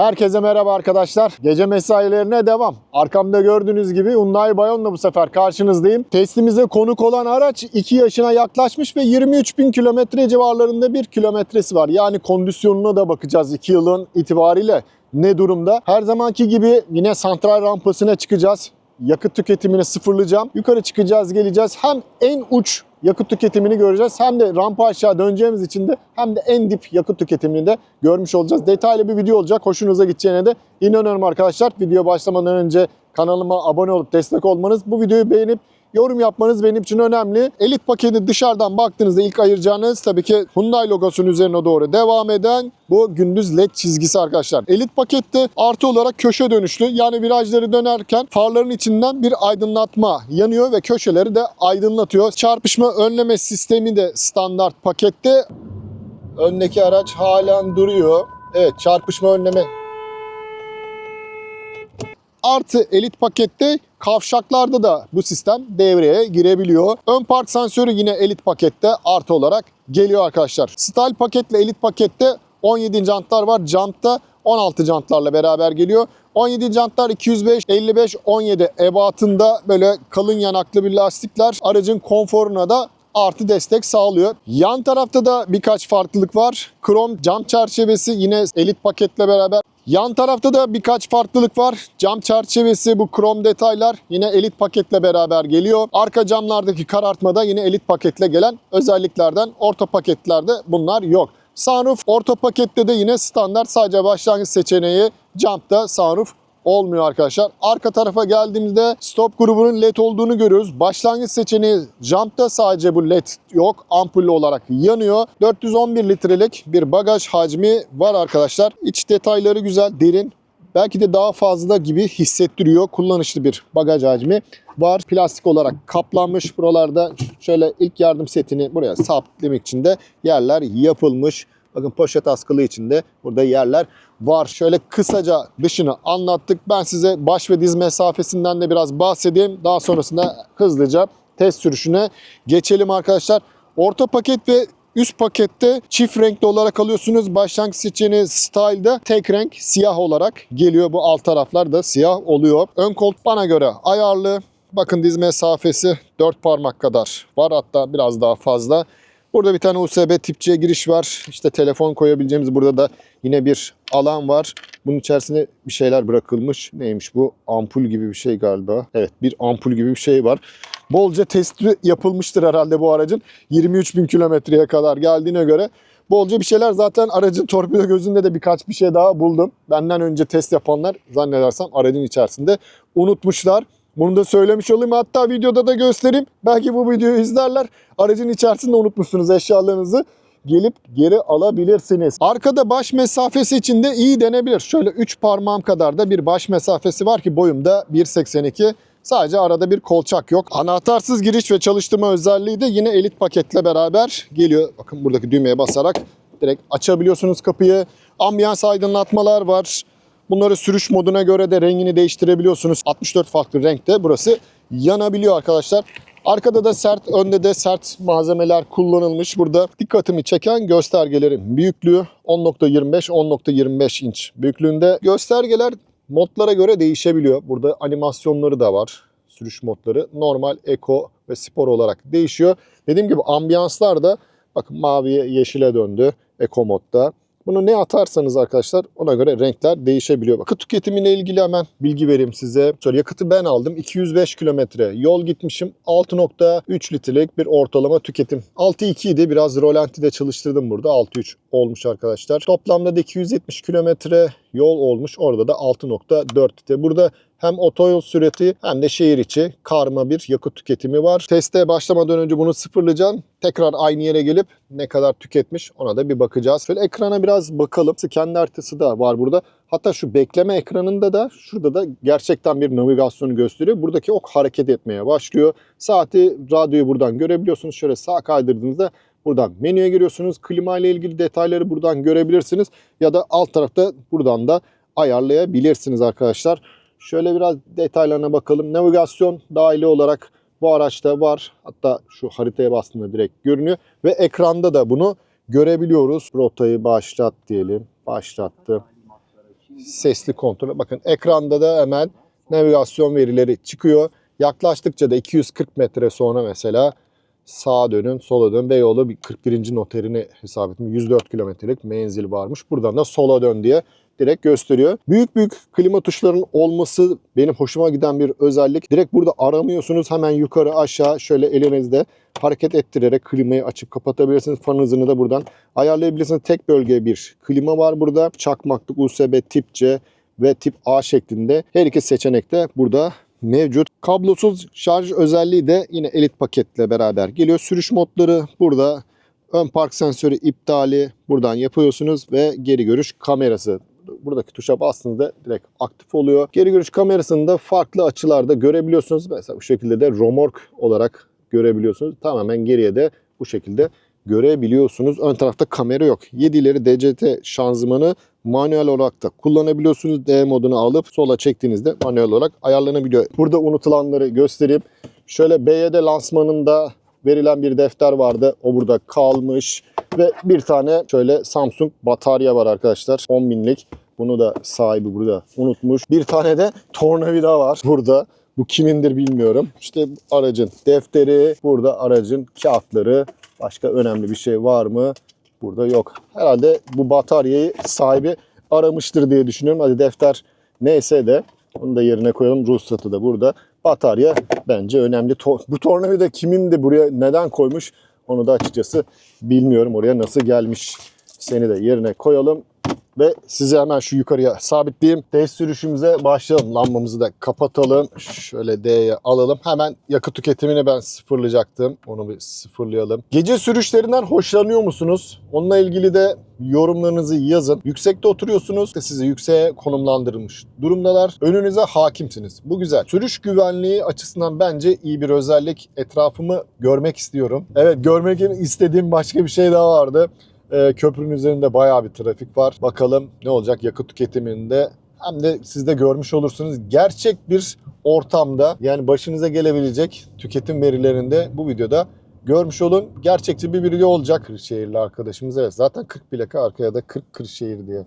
Herkese merhaba arkadaşlar. Gece mesailerine devam. Arkamda gördüğünüz gibi Hyundai Bayon'la bu sefer karşınızdayım. Testimize konuk olan araç 2 yaşına yaklaşmış ve 23 bin kilometre civarlarında bir kilometresi var. Yani kondisyonuna da bakacağız 2 yılın itibariyle ne durumda. Her zamanki gibi yine santral rampasına çıkacağız. Yakıt tüketimini sıfırlayacağım. Yukarı çıkacağız, geleceğiz. Hem en uç yakıt tüketimini göreceğiz. Hem de rampa aşağı döneceğimiz için de hem de en dip yakıt tüketimini de görmüş olacağız. Detaylı bir video olacak. Hoşunuza gideceğine de inanıyorum arkadaşlar. Video başlamadan önce kanalıma abone olup destek olmanız, bu videoyu beğenip yorum yapmanız benim için önemli. Elit paketi dışarıdan baktığınızda ilk ayıracağınız tabii ki Hyundai logosunun üzerine doğru devam eden bu gündüz led çizgisi arkadaşlar. Elit pakette artı olarak köşe dönüşlü yani virajları dönerken farların içinden bir aydınlatma yanıyor ve köşeleri de aydınlatıyor. Çarpışma önleme sistemi de standart pakette. Öndeki araç halen duruyor. Evet çarpışma önleme Artı elit pakette kavşaklarda da bu sistem devreye girebiliyor. Ön park sensörü yine elit pakette artı olarak geliyor arkadaşlar. Style paketle elit pakette 17 jantlar var. Jantta 16 jantlarla beraber geliyor. 17 jantlar 205, 55, 17 ebatında böyle kalın yanaklı bir lastikler aracın konforuna da artı destek sağlıyor. Yan tarafta da birkaç farklılık var. Krom cam çerçevesi yine elit paketle beraber. Yan tarafta da birkaç farklılık var. Cam çerçevesi bu krom detaylar yine elit paketle beraber geliyor. Arka camlardaki karartmada yine elit paketle gelen özelliklerden orta paketlerde bunlar yok. Sunroof orta pakette de yine standart sadece başlangıç seçeneği jump'ta sunroof olmuyor arkadaşlar. Arka tarafa geldiğimizde stop grubunun led olduğunu görüyoruz. Başlangıç seçeneği jump'ta sadece bu led yok. Ampullü olarak yanıyor. 411 litrelik bir bagaj hacmi var arkadaşlar. İç detayları güzel, derin. Belki de daha fazla gibi hissettiriyor. Kullanışlı bir bagaj hacmi var. Plastik olarak kaplanmış. Buralarda şöyle ilk yardım setini buraya sabitlemek için de yerler yapılmış. Bakın poşet askılı içinde burada yerler var. Şöyle kısaca dışını anlattık. Ben size baş ve diz mesafesinden de biraz bahsedeyim. Daha sonrasında hızlıca test sürüşüne geçelim arkadaşlar. Orta paket ve Üst pakette çift renkli olarak alıyorsunuz. Başlangıç seçeneği style'da tek renk siyah olarak geliyor. Bu alt taraflar da siyah oluyor. Ön koltuk bana göre ayarlı. Bakın diz mesafesi 4 parmak kadar var hatta biraz daha fazla. Burada bir tane USB tip C giriş var. İşte telefon koyabileceğimiz burada da yine bir alan var. Bunun içerisine bir şeyler bırakılmış. Neymiş bu? Ampul gibi bir şey galiba. Evet bir ampul gibi bir şey var. Bolca testi yapılmıştır herhalde bu aracın. 23 bin kilometreye kadar geldiğine göre. Bolca bir şeyler zaten aracın torpido gözünde de birkaç bir şey daha buldum. Benden önce test yapanlar zannedersem aracın içerisinde unutmuşlar. Bunu da söylemiş olayım. Hatta videoda da göstereyim. Belki bu videoyu izlerler. Aracın içerisinde unutmuşsunuz eşyalarınızı. Gelip geri alabilirsiniz. Arkada baş mesafesi için de iyi denebilir. Şöyle 3 parmağım kadar da bir baş mesafesi var ki boyumda 1.82. Sadece arada bir kolçak yok. Anahtarsız giriş ve çalıştırma özelliği de yine elit paketle beraber geliyor. Bakın buradaki düğmeye basarak direkt açabiliyorsunuz kapıyı. Ambiyans aydınlatmalar var. Bunları sürüş moduna göre de rengini değiştirebiliyorsunuz. 64 farklı renkte burası yanabiliyor arkadaşlar. Arkada da sert, önde de sert malzemeler kullanılmış. Burada dikkatimi çeken göstergelerin büyüklüğü 10.25 10.25 inç büyüklüğünde. Göstergeler modlara göre değişebiliyor. Burada animasyonları da var. Sürüş modları normal, eko ve spor olarak değişiyor. Dediğim gibi ambiyanslar da bakın maviye yeşile döndü eko modda. Bunu ne atarsanız arkadaşlar ona göre renkler değişebiliyor. Yakıt tüketimine ilgili hemen bilgi vereyim size. Sonra yakıtı ben aldım. 205 kilometre yol gitmişim. 6.3 litrelik bir ortalama tüketim. 6.2 idi. Biraz rolantide çalıştırdım burada. 6.3 olmuş arkadaşlar. Toplamda da 270 kilometre yol olmuş. Orada da 6.4 litre. Burada hem otoyol süreti hem de şehir içi karma bir yakıt tüketimi var. Teste başlamadan önce bunu sıfırlayacağım. Tekrar aynı yere gelip ne kadar tüketmiş ona da bir bakacağız. Şöyle ekrana biraz bakalım. Kendi haritası da var burada. Hatta şu bekleme ekranında da şurada da gerçekten bir navigasyonu gösteriyor. Buradaki ok hareket etmeye başlıyor. Saati, radyoyu buradan görebiliyorsunuz. Şöyle sağ kaydırdığınızda buradan menüye giriyorsunuz. Klima ile ilgili detayları buradan görebilirsiniz. Ya da alt tarafta buradan da ayarlayabilirsiniz arkadaşlar. Şöyle biraz detaylarına bakalım. Navigasyon dahili olarak bu araçta var. Hatta şu haritaya bastığında direkt görünüyor. Ve ekranda da bunu görebiliyoruz. Rotayı başlat diyelim. Başlattı. sesli kontrol. Bakın ekranda da hemen navigasyon verileri çıkıyor. Yaklaştıkça da 240 metre sonra mesela sağa dönün, sola dön. Beyoğlu bir 41. noterini hesap ettim. 104 kilometrelik menzil varmış. Buradan da sola dön diye direkt gösteriyor. Büyük büyük klima tuşlarının olması benim hoşuma giden bir özellik. Direkt burada aramıyorsunuz. Hemen yukarı aşağı şöyle elinizde hareket ettirerek klimayı açıp kapatabilirsiniz. Fan hızını da buradan ayarlayabilirsiniz. Tek bölge bir klima var burada. Çakmaklık USB tip C ve tip A şeklinde her iki seçenek de burada mevcut. Kablosuz şarj özelliği de yine elit paketle beraber geliyor. Sürüş modları burada. Ön park sensörü iptali buradan yapıyorsunuz ve geri görüş kamerası. Buradaki tuşa bastığınızda direkt aktif oluyor. Geri görüş kamerasını da farklı açılarda görebiliyorsunuz. Mesela bu şekilde de romork olarak görebiliyorsunuz. Tamamen geriye de bu şekilde görebiliyorsunuz. Ön tarafta kamera yok. 7 ileri DCT şanzımanı manuel olarak da kullanabiliyorsunuz. D modunu alıp sola çektiğinizde manuel olarak ayarlanabiliyor. Burada unutulanları göstereyim. Şöyle BYD lansmanında verilen bir defter vardı. O burada kalmış. Ve bir tane şöyle Samsung batarya var arkadaşlar. 10 binlik. Bunu da sahibi burada unutmuş. Bir tane de tornavida var burada. Bu kimindir bilmiyorum. İşte aracın defteri, burada aracın kağıtları. Başka önemli bir şey var mı? Burada yok. Herhalde bu bataryayı sahibi aramıştır diye düşünüyorum. Hadi defter neyse de onu da yerine koyalım. Ruhsatı da burada. Batarya bence önemli. Bu tornavida kimin de buraya neden koymuş onu da açıkçası bilmiyorum. Oraya nasıl gelmiş. Seni de yerine koyalım. Ve sizi hemen şu yukarıya sabitleyeyim. Test sürüşümüze başlayalım. Lambamızı da kapatalım. Şöyle D'ye alalım. Hemen yakıt tüketimini ben sıfırlayacaktım. Onu bir sıfırlayalım. Gece sürüşlerinden hoşlanıyor musunuz? Onunla ilgili de yorumlarınızı yazın. Yüksekte oturuyorsunuz. Sizi yükseğe konumlandırılmış durumdalar. Önünüze hakimsiniz. Bu güzel. Sürüş güvenliği açısından bence iyi bir özellik. Etrafımı görmek istiyorum. Evet görmek istediğim başka bir şey daha vardı. Ee, köprünün üzerinde bayağı bir trafik var. Bakalım ne olacak yakıt tüketiminde. Hem de siz de görmüş olursunuz. Gerçek bir ortamda yani başınıza gelebilecek tüketim verilerinde bu videoda görmüş olun. Gerçekçi bir video olacak. Kırşehirli arkadaşımız evet zaten 40 plaka arkaya da 40 Kırşehir diye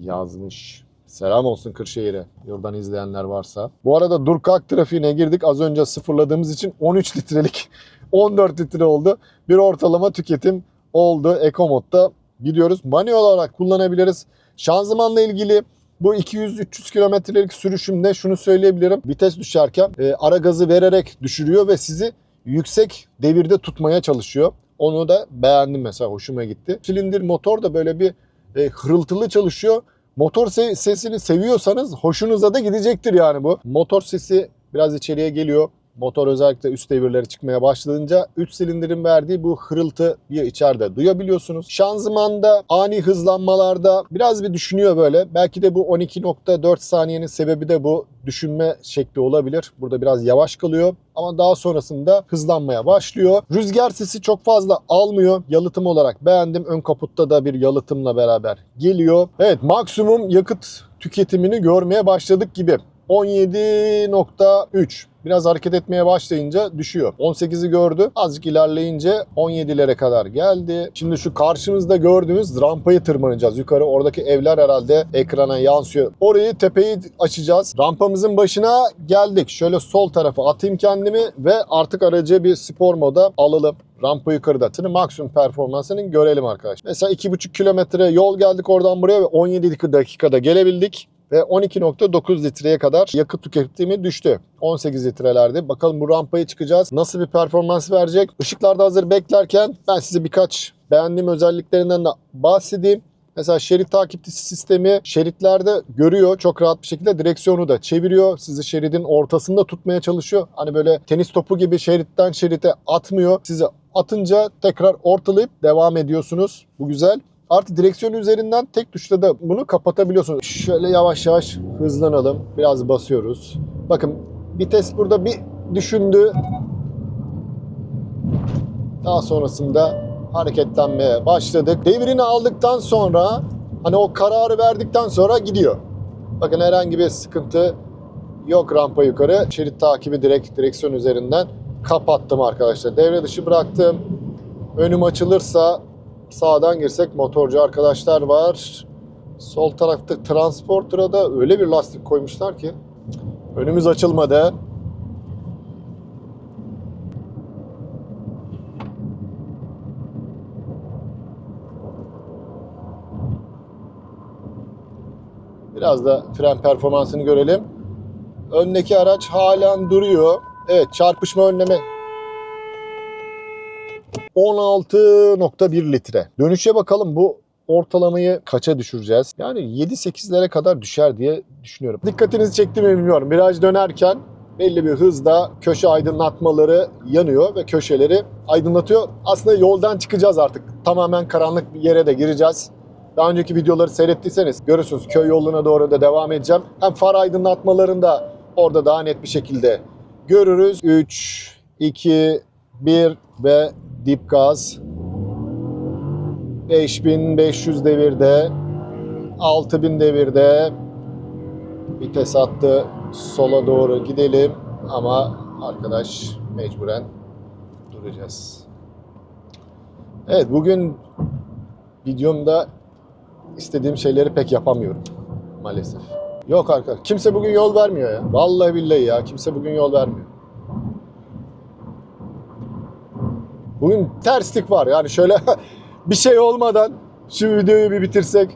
yazmış. Selam olsun Kırşehir'e. Yoldan izleyenler varsa. Bu arada dur kalk trafiğine girdik. Az önce sıfırladığımız için 13 litrelik 14 litre oldu. Bir ortalama tüketim oldu. Eco modda gidiyoruz. Manuel olarak kullanabiliriz. Şanzımanla ilgili bu 200-300 kilometrelik sürüşümde şunu söyleyebilirim. Vites düşerken e, ara gazı vererek düşürüyor ve sizi yüksek devirde tutmaya çalışıyor. Onu da beğendim mesela hoşuma gitti. Silindir motor da böyle bir e, hırıltılı çalışıyor. Motor se- sesini seviyorsanız hoşunuza da gidecektir yani bu. Motor sesi biraz içeriye geliyor. Motor özellikle üst devirleri çıkmaya başlayınca 3 silindirin verdiği bu hırıltı bir içeride duyabiliyorsunuz. Şanzımanda ani hızlanmalarda biraz bir düşünüyor böyle. Belki de bu 12.4 saniyenin sebebi de bu düşünme şekli olabilir. Burada biraz yavaş kalıyor ama daha sonrasında hızlanmaya başlıyor. Rüzgar sesi çok fazla almıyor. Yalıtım olarak beğendim. Ön kaputta da bir yalıtımla beraber geliyor. Evet maksimum yakıt tüketimini görmeye başladık gibi. 17.3 Biraz hareket etmeye başlayınca düşüyor. 18'i gördü. Azıcık ilerleyince 17'lere kadar geldi. Şimdi şu karşımızda gördüğümüz rampayı tırmanacağız. Yukarı oradaki evler herhalde ekrana yansıyor. Orayı tepeyi açacağız. Rampamızın başına geldik. Şöyle sol tarafa atayım kendimi ve artık aracı bir spor moda alalım rampa yukarıda. Tını maksimum performansını görelim arkadaşlar. Mesela 2,5 kilometre yol geldik oradan buraya ve 17 dakikada gelebildik ve 12.9 litreye kadar yakıt tüketimi düştü. 18 litrelerde. Bakalım bu rampaya çıkacağız. Nasıl bir performans verecek? Işıklarda hazır beklerken ben size birkaç beğendiğim özelliklerinden de bahsedeyim. Mesela şerit takipçisi sistemi şeritlerde görüyor çok rahat bir şekilde direksiyonu da çeviriyor. Sizi şeridin ortasında tutmaya çalışıyor. Hani böyle tenis topu gibi şeritten şerite atmıyor. Sizi atınca tekrar ortalayıp devam ediyorsunuz. Bu güzel. Artı direksiyon üzerinden tek tuşla da bunu kapatabiliyorsunuz. Şöyle yavaş yavaş hızlanalım. Biraz basıyoruz. Bakın vites burada bir düşündü. Daha sonrasında hareketlenmeye başladık. Devrini aldıktan sonra hani o kararı verdikten sonra gidiyor. Bakın herhangi bir sıkıntı yok rampa yukarı. Şerit takibi direkt direksiyon üzerinden kapattım arkadaşlar. Devre dışı bıraktım. Önüm açılırsa sağdan girsek motorcu arkadaşlar var. Sol tarafta Transporter'a da öyle bir lastik koymuşlar ki önümüz açılmadı. Biraz da fren performansını görelim. Öndeki araç halen duruyor. Evet çarpışma önleme 16.1 litre. Dönüşe bakalım bu ortalamayı kaça düşüreceğiz? Yani 7-8'lere kadar düşer diye düşünüyorum. Dikkatinizi çekti mi bilmiyorum. Viraj dönerken belli bir hızda köşe aydınlatmaları yanıyor ve köşeleri aydınlatıyor. Aslında yoldan çıkacağız artık. Tamamen karanlık bir yere de gireceğiz. Daha önceki videoları seyrettiyseniz görürsünüz köy yoluna doğru da devam edeceğim. Hem far aydınlatmalarını da orada daha net bir şekilde görürüz. 3, 2, 1 ve dip gaz. 5500 devirde, 6000 devirde vites attı. Sola doğru gidelim ama arkadaş mecburen duracağız. Evet bugün videomda istediğim şeyleri pek yapamıyorum maalesef. Yok arkadaş. Kimse bugün yol vermiyor ya. Vallahi billahi ya. Kimse bugün yol vermiyor. Bugün terslik var. Yani şöyle bir şey olmadan şu videoyu bir bitirsek.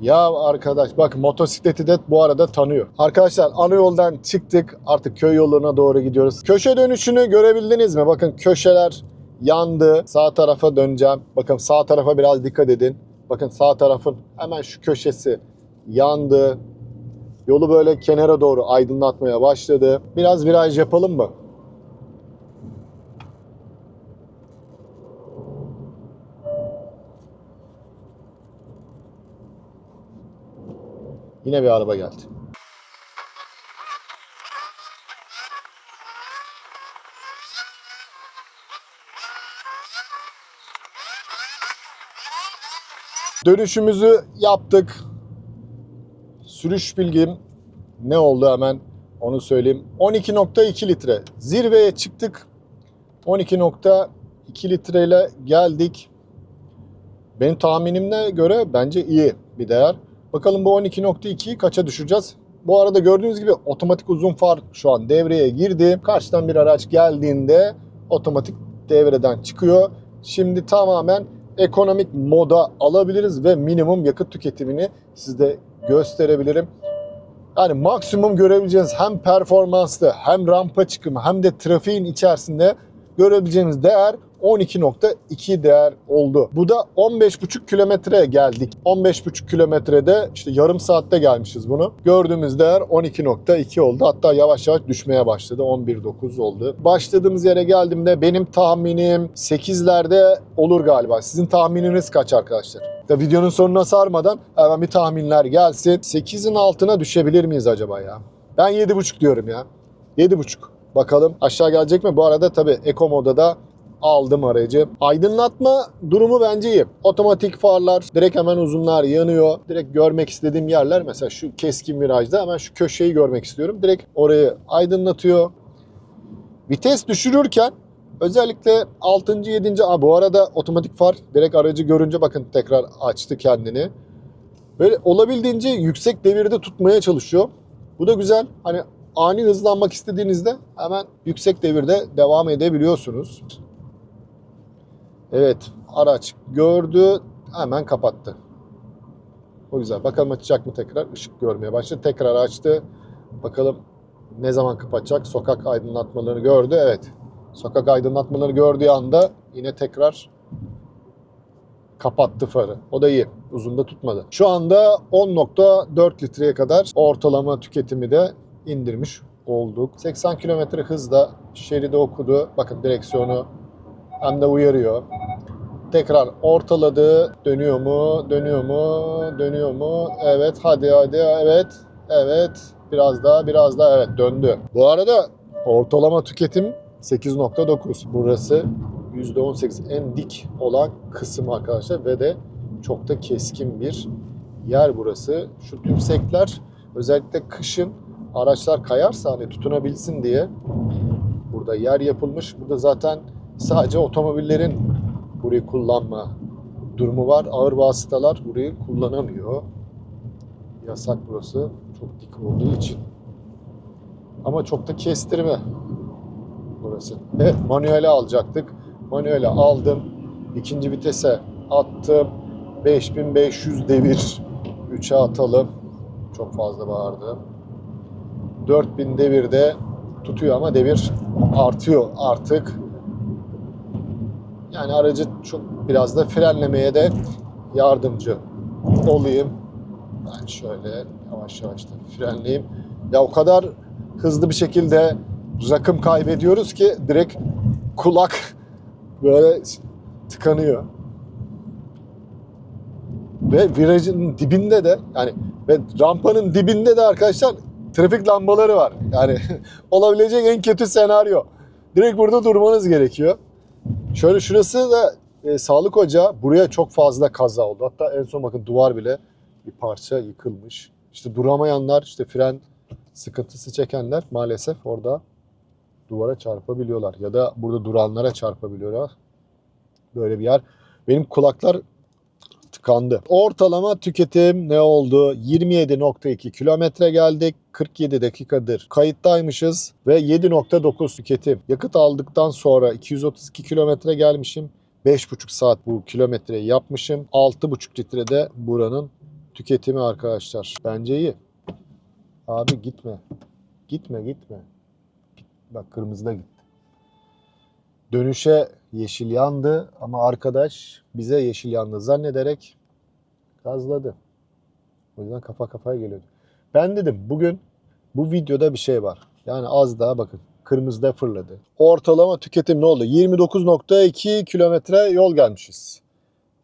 Ya arkadaş bak motosikleti de bu arada tanıyor. Arkadaşlar ana yoldan çıktık. Artık köy yoluna doğru gidiyoruz. Köşe dönüşünü görebildiniz mi? Bakın köşeler yandı. Sağ tarafa döneceğim. Bakın sağ tarafa biraz dikkat edin. Bakın sağ tarafın hemen şu köşesi yandı. Yolu böyle kenara doğru aydınlatmaya başladı. Biraz viraj yapalım mı? Yine bir araba geldi. Dönüşümüzü yaptık. Sürüş bilgim ne oldu hemen onu söyleyeyim. 12.2 litre. Zirveye çıktık. 12.2 litreyle geldik. Benim tahminimle göre bence iyi bir değer. Bakalım bu 12.2'yi kaça düşüreceğiz? Bu arada gördüğünüz gibi otomatik uzun far şu an devreye girdi. Karşıdan bir araç geldiğinde otomatik devreden çıkıyor. Şimdi tamamen ekonomik moda alabiliriz ve minimum yakıt tüketimini size gösterebilirim. Yani maksimum görebileceğiniz hem performanslı hem rampa çıkımı hem de trafiğin içerisinde görebileceğiniz değer 12.2 değer oldu. Bu da 15,5 kilometreye geldik. 15,5 kilometrede işte yarım saatte gelmişiz bunu. Gördüğümüz değer 12.2 oldu. Hatta yavaş yavaş düşmeye başladı. 11.9 oldu. Başladığımız yere geldiğimde benim tahminim 8'lerde olur galiba. Sizin tahmininiz kaç arkadaşlar? Da videonun sonuna sarmadan hemen bir tahminler gelsin. 8'in altına düşebilir miyiz acaba ya? Ben 7.5 diyorum ya. 7.5. Bakalım aşağı gelecek mi? Bu arada tabii Eco modada aldım aracı. Aydınlatma durumu bence iyi. Otomatik farlar, direkt hemen uzunlar yanıyor. Direkt görmek istediğim yerler mesela şu keskin virajda hemen şu köşeyi görmek istiyorum. Direkt orayı aydınlatıyor. Vites düşürürken özellikle 6. 7. Aa, bu arada otomatik far direkt aracı görünce bakın tekrar açtı kendini. Böyle olabildiğince yüksek devirde tutmaya çalışıyor. Bu da güzel. Hani ani hızlanmak istediğinizde hemen yüksek devirde devam edebiliyorsunuz. Evet araç gördü hemen kapattı. O güzel. Bakalım açacak mı tekrar? Işık görmeye başladı. Tekrar açtı. Bakalım ne zaman kapatacak? Sokak aydınlatmalarını gördü. Evet. Sokak aydınlatmaları gördüğü anda yine tekrar kapattı farı. O da iyi. Uzun da tutmadı. Şu anda 10.4 litreye kadar ortalama tüketimi de indirmiş olduk. 80 km hızla şeridi okudu. Bakın direksiyonu hem de uyarıyor. Tekrar ortaladı. Dönüyor mu? Dönüyor mu? Dönüyor mu? Evet hadi hadi evet. Evet. Biraz daha biraz daha evet döndü. Bu arada ortalama tüketim 8.9. Burası %18 en dik olan kısım arkadaşlar ve de çok da keskin bir yer burası. Şu tümsekler özellikle kışın araçlar kayarsa hani tutunabilsin diye burada yer yapılmış. Burada zaten sadece otomobillerin burayı kullanma durumu var. Ağır vasıtalar burayı kullanamıyor. Yasak burası. Çok dik olduğu için. Ama çok da kestirme burası. Evet manuele alacaktık. Manuele aldım. İkinci vitese attım. 5500 devir. 3'e atalım. Çok fazla bağırdım. 4000 devirde tutuyor ama devir artıyor artık. Yani aracı çok biraz da frenlemeye de yardımcı olayım. Ben şöyle yavaş yavaş da frenleyeyim. Ya o kadar hızlı bir şekilde rakım kaybediyoruz ki direkt kulak böyle tıkanıyor. Ve virajın dibinde de yani ve rampanın dibinde de arkadaşlar trafik lambaları var. Yani olabilecek en kötü senaryo. Direkt burada durmanız gerekiyor. Şöyle şurası da e, sağlık ocağı. Buraya çok fazla kaza oldu. Hatta en son bakın duvar bile bir parça yıkılmış. İşte duramayanlar, işte fren sıkıntısı çekenler maalesef orada duvara çarpabiliyorlar. Ya da burada duranlara çarpabiliyorlar. Böyle bir yer. Benim kulaklar tıkandı. Ortalama tüketim ne oldu? 27.2 kilometre geldik. 47 dakikadır kayıttaymışız ve 7.9 tüketim. Yakıt aldıktan sonra 232 kilometre gelmişim. 5,5 saat bu kilometreyi yapmışım. 6,5 litrede buranın tüketimi arkadaşlar. Bence iyi. Abi gitme. Gitme gitme. Bak kırmızıda gitti. Dönüşe yeşil yandı ama arkadaş bize yeşil yandı zannederek gazladı. O yüzden kafa kafaya geliyordu. Ben dedim bugün bu videoda bir şey var. Yani az daha bakın kırmızıda fırladı. Ortalama tüketim ne oldu? 29.2 kilometre yol gelmişiz.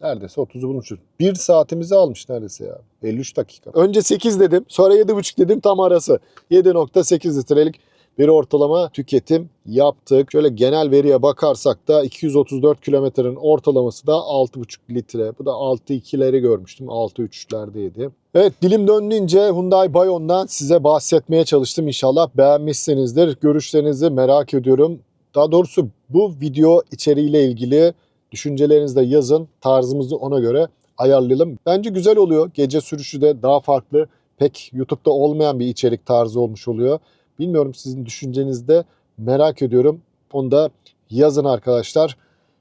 Neredeyse 30'u bulmuşuz. 1 saatimizi almış neredeyse ya. 53 dakika. Önce 8 dedim. Sonra 7.5 dedim tam arası. 7.8 litrelik bir ortalama tüketim yaptık. Şöyle genel veriye bakarsak da 234 kilometrenin ortalaması da 6,5 litre. Bu da 6.2'leri görmüştüm. 6.3'lerdeydi. Evet dilim döndüğünce Hyundai Bayon'dan size bahsetmeye çalıştım. İnşallah beğenmişsinizdir. Görüşlerinizi merak ediyorum. Daha doğrusu bu video içeriğiyle ilgili düşüncelerinizi de yazın. Tarzımızı ona göre ayarlayalım. Bence güzel oluyor. Gece sürüşü de daha farklı. Pek YouTube'da olmayan bir içerik tarzı olmuş oluyor. Bilmiyorum sizin düşüncenizde merak ediyorum. Onu da yazın arkadaşlar.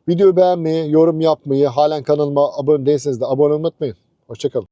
Videoyu beğenmeyi, yorum yapmayı, halen kanalıma abone değilseniz de abone olmayı unutmayın. Hoşçakalın.